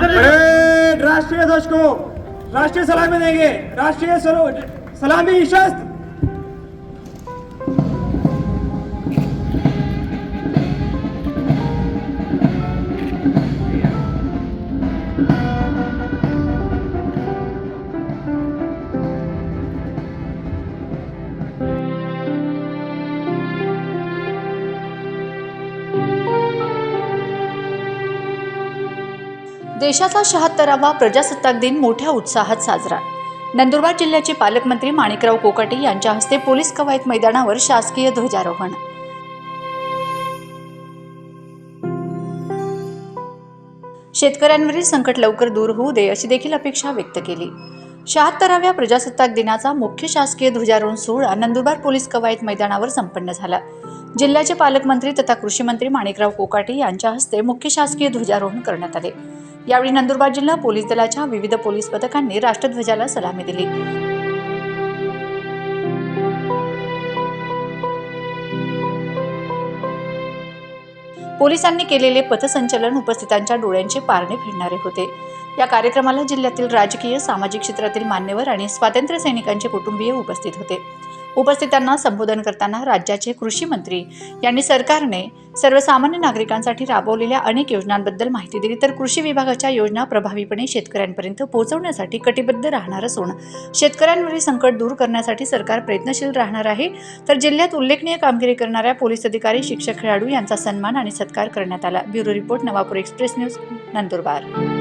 राष्ट्रीय ध्वज को राष्ट्रीय सलामी देंगे। राष्ट्रीय सलामी शस्त्र। देशाचा शहात्तरावा प्रजासत्ताक दिन मोठ्या उत्साहात साजरा. नंदुरबार जिल्ह्याचे पालकमंत्री माणिकराव कोकाटे यांच्या हस्ते पोलीस कवायत मैदानावर शासकीय ध्वजारोहण. शेतकऱ्यांवरील संकट लवकर दूर होऊ दे अशी देखील अपेक्षा व्यक्त केली. शहात्तराव्या प्रजासत्ताक दिनाचा मुख्य शासकीय ध्वजारोहण सोहळा नंदुरबार पोलीस कवायत मैदानावर संपन्न झाला. जिल्ह्याचे पालकमंत्री तथा कृषी मंत्री माणिकराव कोकाटे यांच्या हस्ते मुख्य शासकीय ध्वजारोहण करण्यात आले. यावेळी नंदुरबार जिल्हा पोलीस दलाच्या विविध पोलीस पथकांनी राष्ट्रध्वजाला सलामी दिली. पोलिसांनी केलेले पथसंचलन उपस्थितांच्या डोळ्यांचे पारणे फिरणारे होते. या कार्यक्रमाला जिल्ह्यातील राजकीय सामाजिक क्षेत्रातील मान्यवर आणि स्वातंत्र्य सैनिकांचे कुटुंबीय उपस्थित होते. उपस्थितांना संबोधन करताना राज्याचे कृषी मंत्री यांनी सरकारने सर्वसामान्य नागरिकांसाठी राबवलेल्या अनेक योजनांबद्दल माहिती दिली. तर कृषी विभागाच्या योजना प्रभावीपणे शेतकऱ्यांपर्यंत पोहोचवण्यासाठी कटिबद्ध राहणार असून शेतकऱ्यांवरील संकट दूर करण्यासाठी सरकार प्रयत्नशील राहणार आहे. तर जिल्ह्यात उल्लेखनीय कामगिरी करणाऱ्या पोलीस अधिकारी शिक्षक खेळाडू यांचा सन्मान आणि सत्कार करण्यात आला. Bureau report Navapur express news Nandurbar.